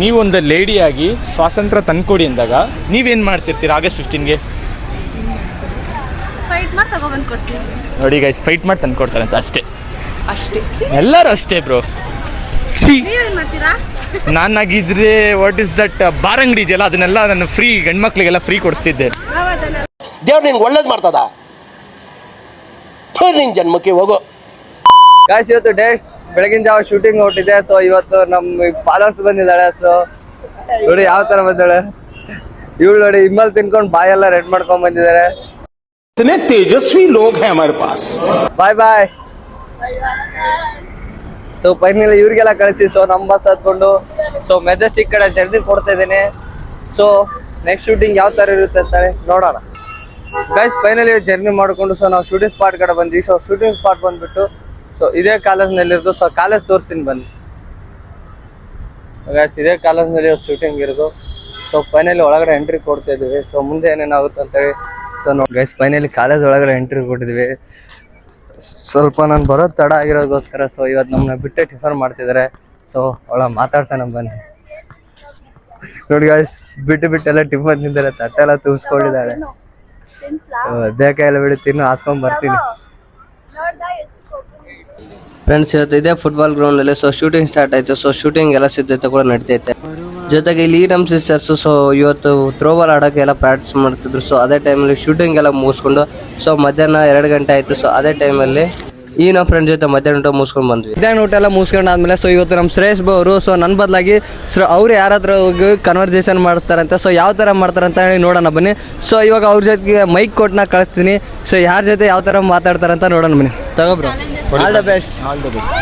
ನೀವೊಂದು ಲೇಡಿಯಾಗಿ ಸ್ವಾತಂತ್ರ್ಯ ತಂದ್ಕೊಡಿ ಅಂದಾಗ ನೀವೇನು ಮಾಡ್ತಿರ್ತೀರ ಆಗಸ್ಟ್ ಫಿಫ್ಟೀನ್ಗೆ ಫೈಟ್ ಮಾಡಿ ತಗೊಬಂದು ಕೊಡ್ತೀವಿ ನೋಡಿ ಗೈಸ್ ಫೈಟ್ ಮಾಡಿ ತಂದ್ಕೊಡ್ತಾರೆ ಅಂತ ಅಷ್ಟೇ. ಅಷ್ಟೇ. ಎಲ್ಲರೂ ಅಷ್ಟೇ ಬ್ರೋ ನೀವೇನು ಮಾಡ್ತೀರಾ? ನಾನಾಗಿದ್ರೆ ವಾಟ್ ಇಸ್ ದಟ್ ಬಾರಂಗಡಿ ಅಂಗಡಿ ಇದೆಯಲ್ಲ ಅದನ್ನೆಲ್ಲ ನಾನು ಫ್ರೀ ಗಂಡ್ಮಕ್ಳಿಗೆಲ್ಲ ಫ್ರೀ ಕೊಡಿಸ್ತಿದ್ದೆ. ದೇವ್ರು ನಿನ್ಗೆ ಒಳ್ಳೇದು ಮಾಡ್ತದ? ನಿನ್ ಜನ್ಮಕ್ಕೆ ಹೋಗು. ಗಾಯ್ಸ್ ಇವತ್ತು ಡೇ ಬೆಳಗಿನ ಜಾವ ಶೂಟಿಂಗ್ ಹೊಟ್ಟಿದೆ ಸೊ ಇವತ್ತು ನಮ್ಮ ಫಾಲೋವರ್ಸ್ ಬಂದಿದ್ದಾಳೆ ಸೊ ನೋಡಿ ಯಾವ ತರ ಬಂದಾಳೆ ಇವಳು ನೋಡಿ ಇಮ್ಮಲ್ ತಿನ್ಕೊಂಡು ಬಾಯೆಲ್ಲ ರೆಡ್ ಮಾಡ್ಕೊಂಡ್ ಬಂದಿದ್ದಾರೆ इतने तेजस्वी लोग हैं हमारे पास ಬಾಯ್ ಬಾಯ್ ಸೊ ಫೈನಲಿ ಇವ್ರಿಗೆಲ್ಲ ಕಳಿಸಿ ಸೊ ನಮ್ಮ ಬಸ್ ಹತ್ಕೊಂಡು ಸೊ ಮೆಜೆಸ್ಟಿಕ್ ಕಡೆ ಜರ್ನಿ ಕೊಡ್ತಾ ಇದ್ದೀನಿ ಸೊ ನೆಕ್ಸ್ಟ್ ಶೂಟಿಂಗ್ ಯಾವ ತರ ಇರುತ್ತೆ ಅಂತಾಳೆ ನೋಡೋಣ ಗೈಸ್ ಫೈನಲಿ ಜರ್ನಿ ಮಾಡಿಕೊಂಡು ಸೊ ನಾವು ಶೂಟಿಂಗ್ ಸ್ಪಾಟ್ ಕಡೆ ಬಂದ್ವಿ ಸೊ ಶೂಟಿಂಗ್ ಸ್ಪಾಟ್ ಬಂದ್ಬಿಟ್ಟು ಸೊ ಇದೇ ಕಾಲೇಜ್ನಲ್ಲಿರೋದು. ಸೊ ಕಾಲೇಜ್ ತೋರಿಸ್ತೀನಿ ಬನ್ನಿ. ಗೈಸ್ ಇದೇ ಕಾಲೇಜ್ನಲ್ಲಿ ಶೂಟಿಂಗ್ ಇರೋದು. ಸೊ ಫೈನಲಿ ಒಳಗಡೆ ಎಂಟ್ರಿ ಕೊಡ್ತಾ ಇದೀವಿ ಸೊ ಮುಂದೆ ಏನೇನಾಗುತ್ತೆ ಅಂತೇಳಿ ಸೊ ನೋಡಿ ಗೈಸ್ ಫೈನಲಿ ಕಾಲೇಜ್ ಒಳಗಡೆ ಎಂಟ್ರಿ ಕೊಟ್ಟಿದ್ವಿ ಸ್ವಲ್ಪ ನಾನು ಬರೋದು ತಡ ಆಗಿರೋದಕ್ಕೋಸ್ಕರ ಸೊ ಇವತ್ತು ನಮ್ಮನ್ನ ಬಿಟ್ಟೆ ಟಿಫರ್ ಮಾಡ್ತಿದ್ದಾರೆ ಸೊ ಅವಳ ಮಾತಾಡ್ಸೋಣ ಬನ್ನಿ. ನೋಡಿ ಗಾಯ್ಸ್ ಬಿಟ್ಟು ಬಿಟ್ಟೆಲ್ಲ ಟಿಫನ್ ತಟ್ಟೆ ತಟ್ಟೆಲ್ಲ ತುಂಬಿಸ್ಕೊಂಡಿದ್ದಾಳೆ. ಬೇಕಾಯಿಲ್ಲ ಬಿಡಿ ತಿನ್ನು ಹಾಸ್ಕೊಂಡ್ ಬರ್ತೀನಿ. ಫ್ರೆಂಡ್ಸ್ ಇವತ್ತು ಇದೇ ಫುಟ್ಬಾಲ್ ಗ್ರೌಂಡ್ ಅಲ್ಲಿ ಸೊ ಶೂಟಿಂಗ್ ಸ್ಟಾರ್ಟ್ ಆಯ್ತು. ಸೊ ಶೂಟಿಂಗ್ ಎಲ್ಲ ಸಿದ್ಧತೆ ಕೂಡ ನಡೀತೈತೆ. ಜೊತೆಗೆ ಇಲ್ಲಿ ನಮ್ಮ ಸಿಸ್ಟರ್ಸ್ ಸೊ ಇವತ್ತು ಥ್ರೋಬಾಲ್ ಆಡೋಕೆ ಎಲ್ಲ ಪ್ರಾಕ್ಟೀಸ್ ಮಾಡ್ತಿದ್ರು. ಸೊ ಅದೇ ಟೈಮಲ್ಲಿ ಶೂಟಿಂಗ್ ಎಲ್ಲ ಮುಗಿಸ್ಕೊಂಡು ಸೊ ಮಧ್ಯಾಹ್ನ ಎರಡು ಗಂಟೆ ಆಯ್ತು. ಸೊ ಅದೇ ಟೈಮಲ್ಲಿ ಈ ನಮ್ಮ ಫ್ರೆಂಡ್ ಜೊತೆ ಮಧ್ಯಾಹ್ನ ಊಟ ಮುಗಿಸ್ಕೊಂಡು ಬಂದ್ವಿ. ಮಧ್ಯಾಹ್ನ ಊಟ ಎಲ್ಲ ಮುಗಿಸ್ಕೊಂಡು ಆದ್ಮೇಲೆ ಸೊ ಇವತ್ತು ನಮ್ಮ ಶ್ರೇಯಸ್ ಅವರು ಸೊ ನನ್ನ ಬದಲಾಗಿ ಸೊ ಅವ್ರು ಯಾರ ಹತ್ರ ಹೋಗಿ ಕನ್ವರ್ಸೇಷನ್ ಮಾಡ್ತಾರಂತ ಸೊ ಯಾವ ಥರ ಮಾಡ್ತಾರೆ ಅಂತ ಹೇಳಿ ನೋಡೋಣ ಬನ್ನಿ. ಸೊ ಇವಾಗ ಅವ್ರ ಜೊತೆಗೆ ಮೈಕ್ ಕೊಟ್ಟು ನಾ ಕಳಿಸ್ತೀನಿ. ಸೊ ಯಾರ ಜೊತೆ ಯಾವ ಥರ ಮಾತಾಡ್ತಾರಂತ ನೋಡೋಣ ಬನ್ನಿ. ತಗೋಬ್ರು all the best all the best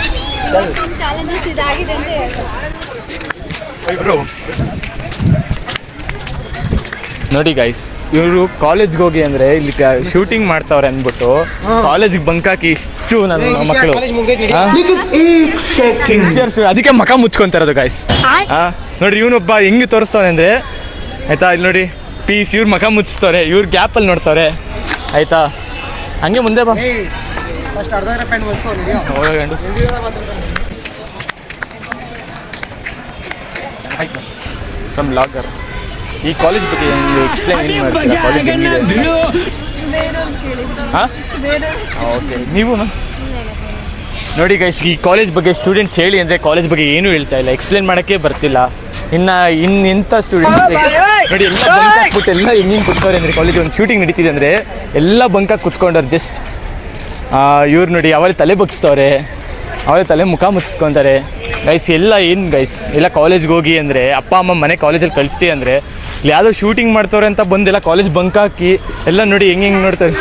ನೋಡಿ ಗೈಸ್ ಇವರು ಕಾಲೇಜ್ಗೆ ಹೋಗಿ ಅಂದ್ರೆ ಇಲ್ಲಿ ಶೂಟಿಂಗ್ ಮಾಡ್ತಾವ್ರೆ ಅಂದ್ಬಿಟ್ಟು ಕಾಲೇಜಿಗೆ ಬಂಕ್ ಹಾಕಿ ಇಷ್ಟು ನನ್ನ ಮಕ್ಕಳು ಸಿನ್ಸಿಯರ್ ಅದಕ್ಕೆ ಮಕ ಮುಚ್ಕೊಂತಾರದು ಗೈಸ್ ನೋಡಿ ಇವನೊಬ್ಬ ಹೆಂಗೆ ತೋರಿಸ್ತಾವೆ ಅಂದ್ರೆ ಆಯ್ತಾ ಇಲ್ಲಿ ನೋಡಿ ಪೀಸ್ ಇವ್ರ ಮಕ ಮುಚ್ತವ್ರೆ ಇವ್ರ ಗ್ಯಾಪಲ್ಲಿ ನೋಡ್ತಾವ್ರೆ. ಆಯ್ತಾ? ಹಂಗೆ ಮುಂದೆ ಬಾ. ಕಮ್ ಲಾಕರ್ ಲಾಗರ್ ಈ ಕಾಲೇಜ್ ಬಗ್ಗೆ ಎಕ್ಸ್ಪ್ಲೈನ್ ಏನು ಮಾಡ್ತೀರಾ ಕಾಲೇಜ್ ಹೆಂಗಿದೆ ಹಾಂ? ಓಕೆ. ನೀವು ನೋಡಿ ಗೈಸ್ ಈ ಕಾಲೇಜ್ ಬಗ್ಗೆ ಸ್ಟೂಡೆಂಟ್ಸ್ ಹೇಳಿ ಅಂದರೆ ಕಾಲೇಜ್ ಬಗ್ಗೆ ಏನೂ ಹೇಳ್ತಾ ಇಲ್ಲ. ಎಕ್ಸ್ಪ್ಲೇನ್ ಮಾಡೋಕ್ಕೆ ಬರ್ತಿಲ್ಲ. ಇನ್ನು ಇನ್ನು ಎಂಥ ಸ್ಟೂಡೆಂಟ್ಸ್ ನೋಡಿ ಎಲ್ಲ ಬಂಕ್ ಹಾಕ್ಬಿಟ್ಟು ಎಲ್ಲ ಹೆಂಗೆ ಕುತ್ಕೋರೆ ಅಂದರೆ ಕಾಲೇಜ್ ಒಂದು ಶೂಟಿಂಗ್ ನಡೀತಿದೆ ಅಂದರೆ ಎಲ್ಲ ಬಂಕಾಗಿ ಕುತ್ಕೊಂಡವ್ರು ಜಸ್ಟ್ ಇವ್ರು ನೋಡಿ ಅವರೇ ತಲೆ ಬಗ್ಸ್ತವ್ರೆ. ಅವರೇ ತಲೆ ಮುಖ ಮುಚ್ಸ್ಕೊತಾರೆ. ಗೈಸ್ ಎಲ್ಲ ಏನು ಗೈಸ್ ಎಲ್ಲ ಕಾಲೇಜ್ಗೆ ಹೋಗಿ ಅಂದರೆ ಅಪ್ಪ ಅಮ್ಮ ಮನೆ ಕಾಲೇಜಲ್ಲಿ ಕಳಿಸ್ತೀವಿ ಅಂದರೆ ಇಲ್ಲಿ ಯಾವುದೋ ಶೂಟಿಂಗ್ ಮಾಡ್ತವ್ರೆ ಅಂತ ಬಂದಿಲ್ಲ ಕಾಲೇಜ್ ಬಂಕ್ ಹಾಕಿ ಎಲ್ಲ ನೋಡಿ ಹೆಂಗೆ ಹೆಂಗೆ ನೋಡ್ತಾರೆ.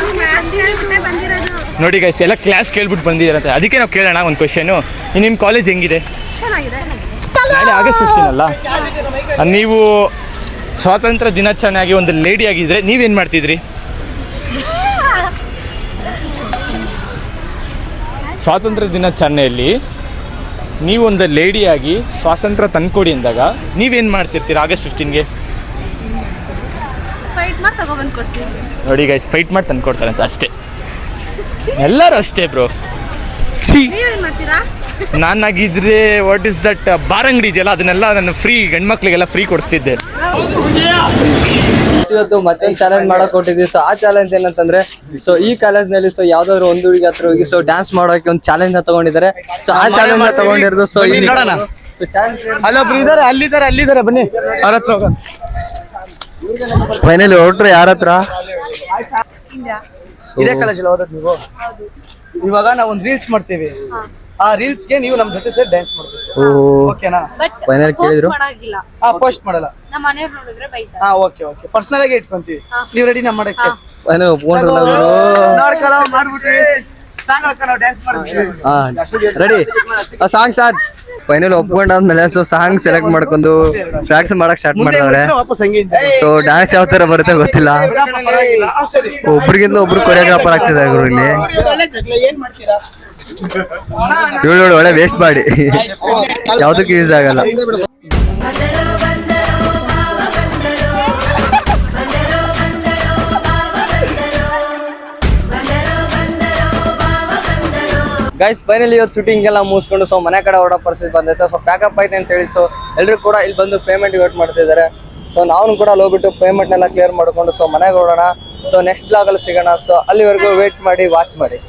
ನೋಡಿ ಗೈಸ್ ಎಲ್ಲ ಕ್ಲಾಸ್ ಕೇಳ್ಬಿಟ್ಟು ಬಂದಿದ್ದಾರಂತೆ ಅದಕ್ಕೆ ನಾವು ಕೇಳೋಣ ಒಂದು ಕ್ವಶನು ನಿಮ್ಮ ಕಾಲೇಜ್ ಹೆಂಗಿದೆ? ನಾಳೆ ಆಗಸ್ಟ್ ಫಿಫ್ಟೀನ್ ಅಲ್ಲ? ನೀವು ಸ್ವಾತಂತ್ರ್ಯ ದಿನಾಚರಣೆಯಾಗಿ ಒಂದು ಲೇಡಿ ಆಗಿದ್ರೆ ನೀವೇನು ಮಾಡ್ತಿದ್ರಿ? ಸ್ವಾತಂತ್ರ್ಯ ದಿನಾಚರಣೆಯಲ್ಲಿ ನೀವೊಂದು ಲೇಡಿಯಾಗಿ ಸ್ವಾತಂತ್ರ್ಯ ತಂದ್ಕೊಡಿ ಅಂದಾಗ ನೀವೇನು ಮಾಡ್ತಿರ್ತೀರ ಆಗಸ್ಟ್ ಫಿಫ್ಟೀನ್ಗೆ ಫೈಟ್ ಮಾಡಿ ತಗೊಬಂದು ಕೊಡ್ತೀವಿ ನೋಡಿ ಗೈಸ್ ಫೈಟ್ ಮಾಡಿ ತಂದು ಕೊಡ್ತಾರೆ ಅಂತ ಅಷ್ಟೇ. ಎಲ್ಲರೂ ಅಷ್ಟೇ ಬ್ರೋ ನೀವೇನು ಮಾಡ್ತೀರಾ? ನಾನಾಗಿದ್ರೆ ವಾಟ್ ಇಸ್ ದಟ್ ಬಾರಂಗಡಿ ಅಂಗಡಿ ಇದೆಯಲ್ಲ ಅದನ್ನೆಲ್ಲ ನಾನು ಫ್ರೀ ಗಂಡ್ಮಕ್ಳಿಗೆಲ್ಲ ಫ್ರೀ ಕೊಡಿಸ್ತಿದ್ದೆ. ಇವತ್ತು ಮತ್ತೊಂದು ಚಾಲೆಂಜ್ ಮಾಡಕ್ ಕೊಟ್ಟಿದ್ವಿ ಸೊ ಆ ಚಾಲೆಂಜ್ ಏನಂತಂದ್ರೆ ಸೊ ಈ ಕಾಲೇಜ್ನಲ್ಲಿ ಸೊ ಯಾವ್ದಾದ್ರು ಒಂದು ಹುಡುಗಿ ಹತ್ರ ಹೋಗಿ ಸೊ ಡ್ಯಾನ್ಸ್ ಮಾಡೋಕೆ ಒಂದು ಚಾಲೆಂಜ್ನ ತಗೊಂಡಿದ್ದಾರೆ. ಸೊ ಆ ಚಾಲೆಂಜ್ನ ತಗೊಂಡಿರೋದು ಸೊ ನೋಡೋಣ. ಅಲ್ಲೊಬ್ರು ಇದಾರೆ ಅಲ್ಲಿದ್ದಾರೆ ಅಲ್ಲಿದ್ದಾರೆ ಬನ್ನಿ. ಅವ್ರ ಹತ್ರ ಹೋಗೋಣ. ಫೈನಲಿ ಹೊರಟ್ರು ಯಾರ ಹತ್ರ? ಇದೇ ಕಾಲೇಜಲ್ಲಿ ಓದೋದು ನೀವು? ಇವಾಗ ನಾವು ಒಂದು ರೀಲ್ಸ್ ಮಾಡ್ತೀವಿ. ಆ ರೀಲ್ಸ್ಗೆ ನೀವು ನಮ್ಮ ಜೊತೆ ಸೇರಿ ಡ್ಯಾನ್ಸ್ ಮಾಡ್ಬೇಕು ಓಕೆನಾ Final ಕೇಳಿದ್ರು? ಹಾ ಪೋಸ್ಟ್ ಮಾಡಲ್ಲ. ನಮ್ಮ ಮನೆಯವ್ರು ನೋಡಿದ್ರೆ ಬೈತಾರೆ. ಹಾ ಓಕೆ ಓಕೆ ಪರ್ಸನಲ್ ಆಗಿ ಇಟ್ಕೊಂತೀವಿ. ನೀವು ರೆಡಿ ನಮ್ಮ ಮಾಡಕ್ಕೆ? ಫೈನಲ್ ಮಾಡ್ಬಿಟ್ರಿ. ಸಾಂಗ್ ಹಾಕ ನಾವು ಡ್ಯಾನ್ಸ್ ಮಾಡ್ತೀವಿ ready ready song start final ಒಪ್ಕೊಂಡಾದ್ಮೇಲೆ so song select ಮಾಡ್ಕೊಂಡು ಟ್ರ್ಯಾಕ್ಸ್ ಮಾಡಕ್ ಸ್ಟಾರ್ಟ್ ಮಾಡಿದವ್ರೆ ಸೊ ಡ್ಯಾನ್ಸ್ ಯಾವ ತರ ಬರುತ್ತೆ ಗೊತ್ತಿಲ್ಲ. ಆ, ಒಬ್ರಿಗಿಂತ ಒಬ್ರು ಕೊರಿಯೋಗ್ರಾಫರ್ ಆಗ್ತಿದೆ ಇವರು ಇಲ್ಲಿ. ಇವಳು ಒಳ್ಳೆ ವೇಸ್ಟ್ ಮಾಡಿ ಯಾವ್ದಕ್ಕೂ ಯೂಸ್ ಆಗಲ್ಲ. ಗೈಸ್ ಫೈನಲ್ ಇವತ್ತು ಶೂಟಿಂಗ್ ಎಲ್ಲ ಮುಗಿಸ್ಕೊಂಡು ಸೊ ಮನೆ ಕಡೆ ಹೊರಡೋ ಪರಿಸ್ಥಿತಿ ಬಂದೈತೆ. ಸೊ ಪ್ಯಾಕಪ್ ಆಯ್ತು ಅಂತ ಹೇಳಿ ಸೊ ಎಲ್ಲರೂ ಕೂಡ ಇಲ್ಲಿ ಬಂದು ಪೇಮೆಂಟ್ ವೇಟ್ ಮಾಡ್ತಿದ್ದಾರೆ ಸೊ ನಾವು ಕೂಡ ಅಲ್ಲಿ ಹೋಗ್ಬಿಟ್ಟು ಪೇಮೆಂಟ್ನೆಲ್ಲ ಕ್ಲಿಯರ್ ಮಾಡಿಕೊಂಡು ಸೊ ಮನೆಗೆ ಹೊರಡೋಣ. ಸೊ ನೆಕ್ಸ್ಟ್ ಬ್ಲಾಗಲ್ಲಿ ಸಿಗೋಣ. ಸೊ ಅಲ್ಲಿವರೆಗೂ ವೇಟ್ ಮಾಡಿ ವಾಚ್ ಮಾಡಿ.